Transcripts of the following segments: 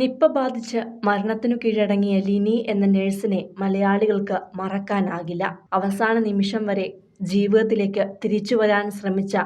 Nipah ബാധിച്ച് മരണത്തിനു കീഴടങ്ങിയ ലിനി എന്ന നഴ്സിനെ മലയാളികൾക്ക് മറക്കാനാകില്ല. അവസാന നിമിഷം വരെ ജീവിതത്തിലേക്ക് തിരിച്ചു വരാൻ ശ്രമിച്ച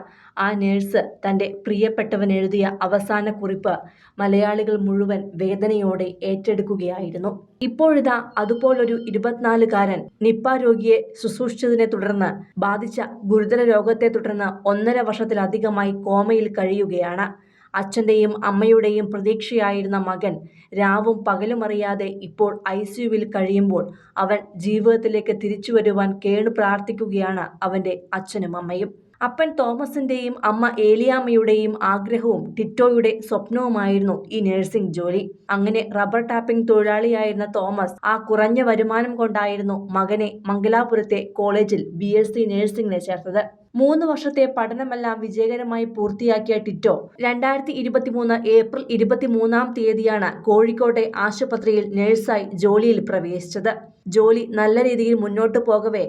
ആ നേഴ്സ് തന്റെ പ്രിയപ്പെട്ടവൻ എഴുതിയ അവസാന കുറിപ്പ് മലയാളികൾ മുഴുവൻ വേദനയോടെ ഏറ്റെടുക്കുകയായിരുന്നു. ഇപ്പോഴിതാ അതുപോലൊരു ഇരുപത്തിനാലുകാരൻ നിപ്പ രോഗിയെ ശുശ്രൂഷിച്ചതിനെ തുടർന്ന് ബാധിച്ച ഗുരുതര രോഗത്തെ തുടർന്ന് ഒന്നര വർഷത്തിലധികമായി കോമയിൽ കഴിയുകയാണ്. അച്ഛന്റെയും അമ്മയുടെയും പ്രതീക്ഷയായിരുന്ന മകൻ രാവും പകലുമറിയാതെ ഇപ്പോൾ ഐ സിയുവിൽ കഴിയുമ്പോൾ അവൻ ജീവിതത്തിലേക്ക് തിരിച്ചു വരുവാൻ കേണു പ്രാർത്ഥിക്കുകയാണ് അവന്റെ അച്ഛനും അമ്മയും. അപ്പൻ തോമസിന്റെയും അമ്മ ഏലിയാമ്മയുടെയും ആഗ്രഹവും ടിറ്റോയുടെ സ്വപ്നവുമായിരുന്നു ഈ നഴ്സിംഗ് ജോലി. അങ്ങനെ റബ്ബർ ടാപ്പിംഗ് തൊഴിലാളിയായിരുന്ന തോമസ് ആ കുറഞ്ഞ വരുമാനം കൊണ്ടായിരുന്നു മകനെ മംഗലാപുരത്തെ കോളേജിൽ ബി എസ് സി നഴ്സിംഗിന് ചേർത്തത്. മൂന്ന് വർഷത്തെ പഠനമെല്ലാം വിജയകരമായി പൂർത്തിയാക്കിയ ടിറ്റോ. രണ്ടായിരത്തി ഇരുപത്തിമൂന്ന് ഏപ്രിൽ ഇരുപത്തിമൂന്നാം തീയതിയാണ് കോഴിക്കോട്ടെ ആശുപത്രിയിൽ നഴ്സായി ജോലിയിൽ പ്രവേശിച്ചത്. ജോലി നല്ല രീതിയിൽ മുന്നോട്ട് പോകവേ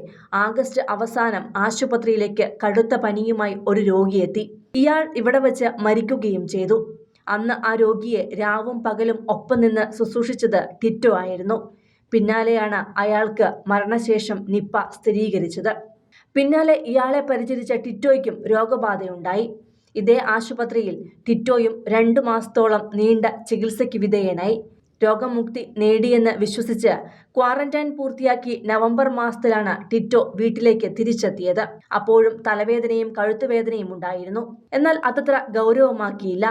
ആഗസ്റ്റ് അവസാനം ആശുപത്രിയിലേക്ക് കടുത്ത പനിയുമായി ഒരു രോഗിയെത്തി. ഇയാൾ ഇവിടെ വച്ച് മരിക്കുകയും ചെയ്തു. അന്ന് ആ രോഗിയെ രാവും പകലും ഒപ്പം നിന്ന് ശുശ്രൂഷിച്ചത് ടിറ്റോ ആയിരുന്നു. പിന്നാലെയാണ് അയാൾക്ക് മരണശേഷം നിപ്പ സ്ഥിരീകരിച്ചത്. പിന്നാലെ ഇയാളെ പരിചരിച്ച ടിറ്റോയ്ക്കും രോഗബാധയുണ്ടായി. ഇതേ ആശുപത്രിയിൽ ടിറ്റോയും രണ്ടു മാസത്തോളം നീണ്ട ചികിത്സയ്ക്ക് വിധേയനായി. രോഗമുക്തി നേടിയെന്ന് വിശ്വസിച്ച് ക്വാറന്റൈൻ പൂർത്തിയാക്കി നവംബർ മാസത്തിലാണ് ടിറ്റോ വീട്ടിലേക്ക് തിരിച്ചെത്തിയത്. അപ്പോഴും തലവേദനയും കഴുത്തുവേദനയും ഉണ്ടായിരുന്നു. എന്നാൽ അതത്ര ഗൗരവമാക്കിയില്ല.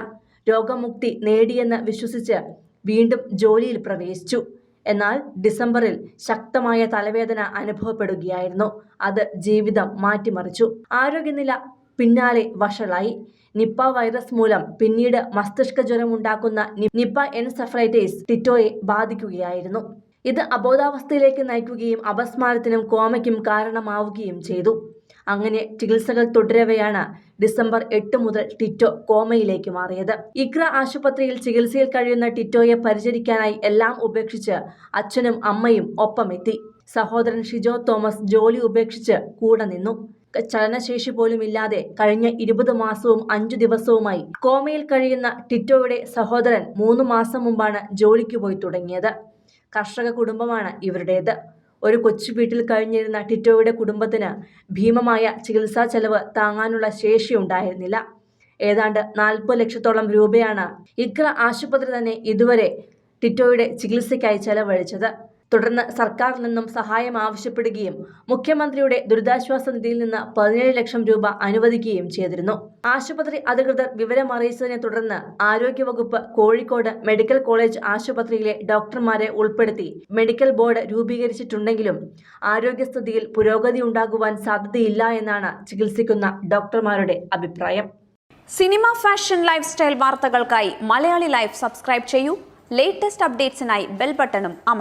രോഗമുക്തി നേടിയെന്ന് വിശ്വസിച്ച് വീണ്ടും ജോലിയിൽ പ്രവേശിച്ചു. എന്നാൽ ഡിസംബറിൽ ശക്തമായ തലവേദന അനുഭവപ്പെടുകയായിരുന്നു. അത് ജീവിതം മാറ്റിമറിച്ചു. ആരോഗ്യനില പിന്നാലെ വഷളായി. നിപ്പ വൈറസ് മൂലം പിന്നീട് മസ്തിഷ്ക ജ്വരമുണ്ടാക്കുന്ന നിപ്പ എൻസെഫലൈറ്റിസ് ടിറ്റോയെ ബാധിക്കുകയായിരുന്നു. ഇത് അബോധാവസ്ഥയിലേക്ക് നയിക്കുകയും അപസ്മാരത്തിനും കോമയ്ക്കും കാരണമാവുകയും ചെയ്തു. അങ്ങനെ ചികിത്സകൾ തുടരവെയാണ് ഡിസംബർ എട്ട് മുതൽ ടിറ്റോ കോമയിലേക്ക് മാറിയത്. ഇക്ര ആശുപത്രിയിൽ ചികിത്സയിൽ കഴിയുന്ന ടിറ്റോയെ പരിചരിക്കാനായി എല്ലാം ഉപേക്ഷിച്ച് അച്ഛനും അമ്മയും ഒപ്പമെത്തി. സഹോദരൻ ഷിജോ തോമസ് ജോലി ഉപേക്ഷിച്ച് കൂടെ നിന്നു. ചലനശേഷി പോലും ഇല്ലാതെ കഴിഞ്ഞ ഇരുപത് മാസവും അഞ്ചു ദിവസവുമായി കോമയിൽ കഴിയുന്ന ടിറ്റോയുടെ സഹോദരൻ മൂന്ന് മാസം മുമ്പാണ് ജോലിക്ക് പോയി തുടങ്ങിയത്. കർഷക കുടുംബമാണ് ഇവരുടേത്. ഒരു കൊച്ചു വീട്ടിൽ കഴിഞ്ഞിരുന്ന ടിറ്റോയുടെ കുടുംബത്തിന് ഭീമമായ ചികിത്സാ ചെലവ് താങ്ങാനുള്ള ശേഷിയുണ്ടായിരുന്നില്ല ഏതാണ്ട് നാൽപ്പത് ലക്ഷത്തോളം രൂപയാണ് ഇക്ര ആശുപത്രി തന്നെ ഇതുവരെ ടിറ്റോയുടെ ചികിത്സയ്ക്കായി ചെലവഴിച്ചത്. തുടർന്ന് സർക്കാരിൽ നിന്നും സഹായം ആവശ്യപ്പെടുകയും മുഖ്യമന്ത്രിയുടെ ദുരിതാശ്വാസ നിധിയിൽ നിന്ന് പതിനേഴ് ലക്ഷം രൂപ അനുവദിക്കുകയും ചെയ്തിരുന്നു. ആശുപത്രി അധികൃതർ വിവരം അറിയിച്ചതിനെ തുടർന്ന് ആരോഗ്യവകുപ്പ് കോഴിക്കോട് മെഡിക്കൽ കോളേജ് ആശുപത്രിയിലെ ഡോക്ടർമാരെ ഉൾപ്പെടുത്തി മെഡിക്കൽ ബോർഡ് രൂപീകരിച്ചിട്ടുണ്ടെങ്കിലും ആരോഗ്യസ്ഥിതിയിൽ പുരോഗതി ഉണ്ടാകുവാൻ സാധ്യതയില്ല എന്നാണ് ചികിത്സിക്കുന്ന ഡോക്ടർമാരുടെ അഭിപ്രായം. സിനിമ ഫാഷൻ ലൈഫ് സ്റ്റൈൽ വാർത്തകൾക്കായി മലയാളി ലൈഫ് സബ്സ്ക്രൈബ് ചെയ്യൂ. ലേറ്റസ്റ്റ് അപ്ഡേറ്റ്സിനായി ബെൽ ബട്ടണും അമർ